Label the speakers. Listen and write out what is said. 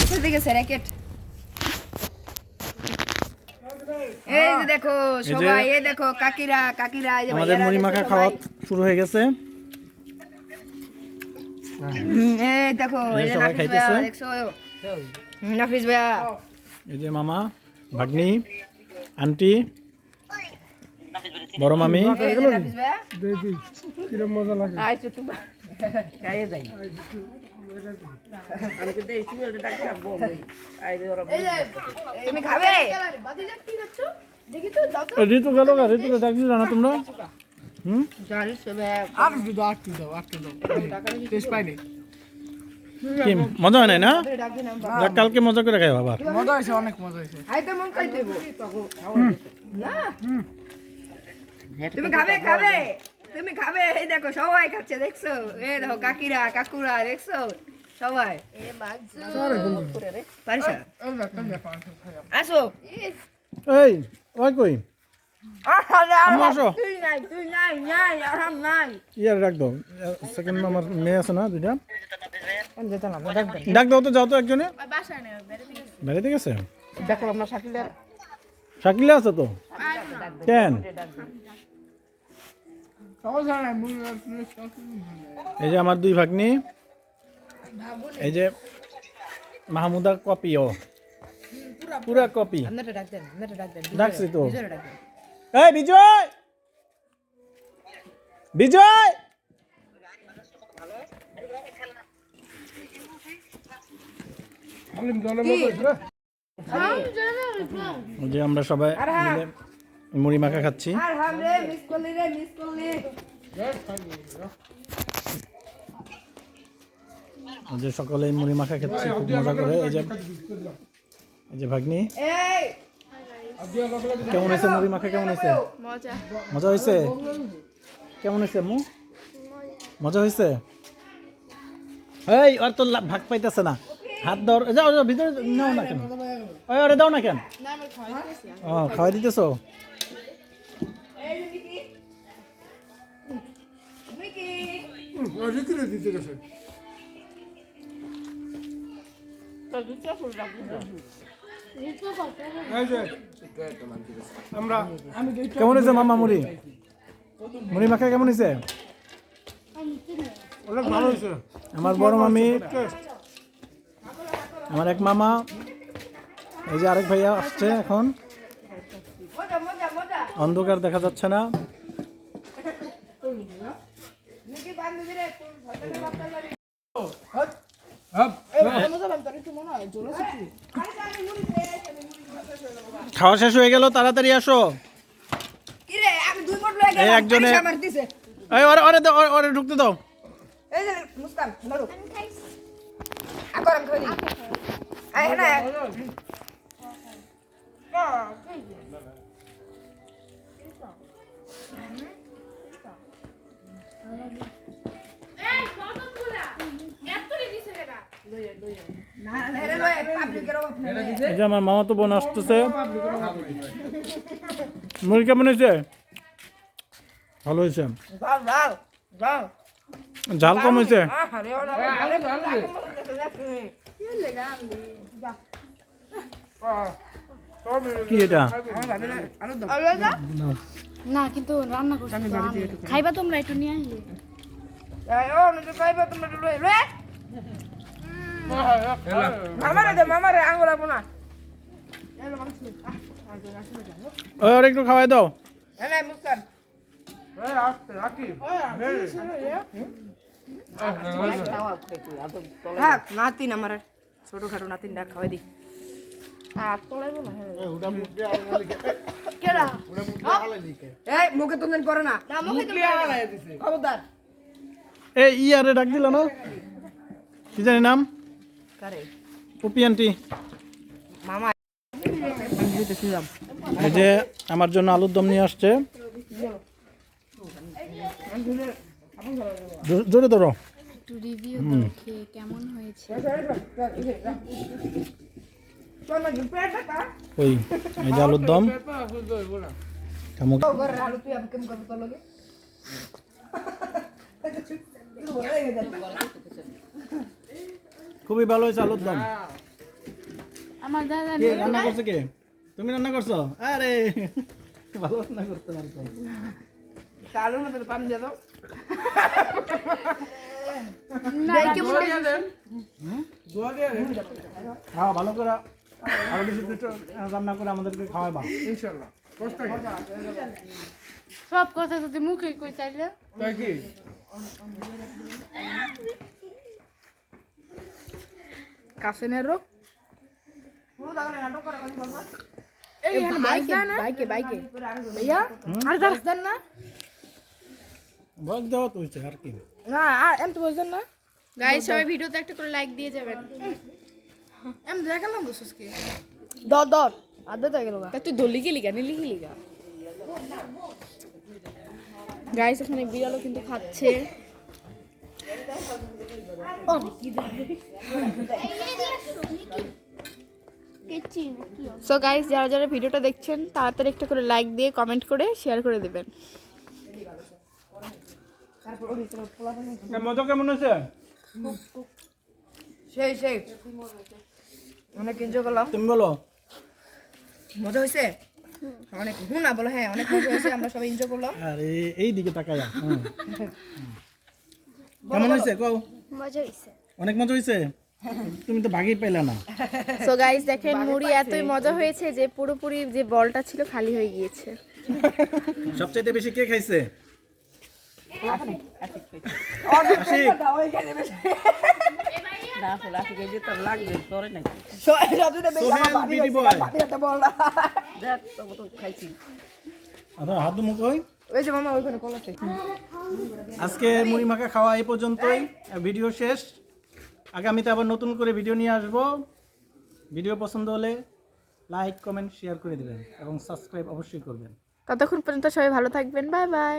Speaker 1: কোথা থেকে গেছে র্যাকেট এই যে দেখো সবাই এই দেখো কাকিরা কাকিরা এই যে
Speaker 2: আমাদের
Speaker 1: ভাইয়ারা
Speaker 2: মুড়ি মাখা খাওয়া শুরু হয়ে গেছে।
Speaker 1: এই দেখো
Speaker 2: এই
Speaker 1: এই যে
Speaker 2: সবাই খাইতেছে।
Speaker 1: ভাইয়া নাফিস ভাইয়া।
Speaker 2: এই যে মামা ভাগ্নি আন্টি বড় মামি।
Speaker 3: কিরম মজা লাগে।
Speaker 1: আই চুটু খাইয়ে যাই। তুমি খাবে?
Speaker 2: ঋতু গেল গা ঋতুকে ডাকলি না তোমরা? হুম?
Speaker 1: জানিস ভাইয়া
Speaker 3: আর একটু দাও একটু দাও একটু দাও। টেস্ট পাইনি।
Speaker 2: কি মজা হয় না? কালকে মজা করে খাই আবার।
Speaker 3: মজা হয়েছে অনেক মজা হয়েছে।
Speaker 1: খাইতে মন খাই না? তুমি খাবে খাবে। তুমি খাবে? এই দেখো সবাই খাচ্ছে দেখছ? এই দেখো কাকিরা কাকুরা দেখছ? সবাই? আসো।
Speaker 2: এই ওই কই?
Speaker 1: আরে,
Speaker 2: আম্মা
Speaker 1: আরে,
Speaker 2: আসো।
Speaker 1: তুই নাই তুই নাই নাই আরাম নাই
Speaker 2: ইয়ার ডাক দাও। সেকেন্ড আমার মেয়ে আছে না দুইটা? ডাক দাও তো যাও তো একজনে। বেড়াতে গেছে?
Speaker 1: দেখো আমার সাকিলের
Speaker 2: শাকিলা আছে তো? কেন? এই যে আমার দুই ভাগ্নি। এই যে মাহমুদা কপি ও। পুরা কপি। ডাকছি তো। এই বিজয়! বিজয়! যে আমরা সবাই মিলে মুড়ি মাখা খাচ্ছি। যে সকলে মুড়ি মাখা খাচ্ছি খুব মজা করে। এই যে এই যে ভাগ্নি।
Speaker 1: এই।
Speaker 2: কেমন হয়েছে মুড়ি মাখা? কেমন হয়েছে? মজা। হয়েছে? কেমন হয়েছে মু মজা হয়েছে? এই আর তো লা- ভাগ পাইতেছে না। হাত ধর যাও যাও ভিতরে নাও না কেন? ওই আরে দাও না কেন? ও খাওয়াই দিতেছো?
Speaker 3: দিতে গেছে। আমরা
Speaker 2: কেমন হয়েছে মামা মুড়ি? মুড়ি মাখা কেমন হয়েছে?
Speaker 3: অনেক ভালো হয়েছে।
Speaker 2: আমার বড় মামি আমার এক মামা এই যে আরেক ভাইয়া আসছে এখন। অন্ধকার দেখা যাচ্ছে না। খাওয়া শেষ হয়ে গেল, তাড়াতাড়ি আসো। একজনে- ওরে ঢুকতে দাও।
Speaker 1: মুস্কান
Speaker 2: এই যে আমার মামা তো বোন আসতেছে। মুড়ি কেমন হয়েছে? ভালো হয়েছে?
Speaker 1: যাও যাও যাও
Speaker 2: ঝাল কম হয়েছে?
Speaker 1: আরে ওরা আরে ভালো
Speaker 2: কি এটা?
Speaker 4: না কিন্তু রান্না করছি। খাইবা তোমরা একটু নিয়ে আসলে
Speaker 1: পাইবা তোমরা লয় লয়। মামারে দে মামারে আঙ্গুল লাগবো না
Speaker 2: ওই একটু খাওয়াই দাও
Speaker 1: এনে মুস্কান হ্যাঁ নাতিন আমার ছোট খাটো নাতিন ডাক খাওয়াই দি
Speaker 4: কেডা
Speaker 1: এই মুখে তুমি পড়ে না খবরদার
Speaker 2: এই ই আরে ডাক দিল না কি জানি নাম পুপি আন্টি।
Speaker 1: মামা
Speaker 2: এই যে আমার জন্য আলুর দম নিয়ে আসছে। জোরে ধরো।
Speaker 4: রিভিউ কেমন হয়েছে।
Speaker 2: ওই এই যে আলুর দম।
Speaker 1: আলু কেমন
Speaker 2: খুবই ভালো হয়েছে আলুর দম।
Speaker 4: আমার দাদা
Speaker 2: কে রান্না করছ কে? তুমি রান্না করছ? আরে ভালো রান্না করতে পারছ।
Speaker 1: চালুর মতো পান দিয়ে দাও।
Speaker 2: হ্যাঁ ভালো করে আরও কিছু রান্না করে আমাদেরকে খাওয়াবা
Speaker 3: ইনশাল্লাহ
Speaker 4: সব কথা যদি মুখে কই চাইলে
Speaker 3: তাই কি?
Speaker 1: কাসেনেরও।
Speaker 4: এই
Speaker 1: বাইকে বাইকে বাইকে ভাইয়া আর গাছ না।
Speaker 2: বক দেওয়া তো হয়েছে আর কি?
Speaker 1: না আর এম তো বুঝছেন না।
Speaker 4: গাইস সবাই ভিডিওতে একটা করে লাইক দিয়ে যাবেন।
Speaker 1: এম দেখালাম তো সুস্কি। দর দর। আদে তো গেল
Speaker 4: তুই দলি গেলি কেন লিখি লিগা? গাইস এখানে বিড়ালও কিন্তু খাচ্ছে। সো গাইস যারা যারা ভিডিওটা দেখছেন তাড়াতাড়ি একটা করে লাইক দিয়ে কমেন্ট করে শেয়ার করে দেবেন।
Speaker 2: মজা কেমন হয়েছে?
Speaker 1: সেই সেই। অনেক এনজয় করলাম।
Speaker 2: তুমি বলো।
Speaker 1: মজা হয়েছে? অনেক না বলো হ্যাঁ অনেক মজা হয়েছে আমরা সবাই এনজয় করলাম।
Speaker 2: আর এই- দিকে তাকায়া হুম। কেমন হয়েছে? কও।
Speaker 4: মজা হয়েছে
Speaker 2: অনেক মজা হয়েছে তুমি তো ভাগই পেলে না।
Speaker 4: সো গাইস দেখেন মুড়ি এতই মজা হয়েছে যে পুরোপুরি যে বলটা ছিল খালি হয়ে গিয়েছে।
Speaker 2: সবচাইতে বেশি কে খাইছে? হাত মুখ
Speaker 1: ওই যে মামা ওইখানে কল আছে
Speaker 2: আজকে মুড়ি মাখা খাওয়া এই পর্যন্তই। ভিডিও শেষ। আগামীতে আবার নতুন করে ভিডিও নিয়ে আসব। ভিডিও পছন্দ হলে লাইক, কমেন্ট, শেয়ার করে দেবেন এবং সাবস্ক্রাইব অবশ্যই করবেন।
Speaker 4: ততক্ষণ পর্যন্ত সবাই ভালো থাকবেন। Bye bye.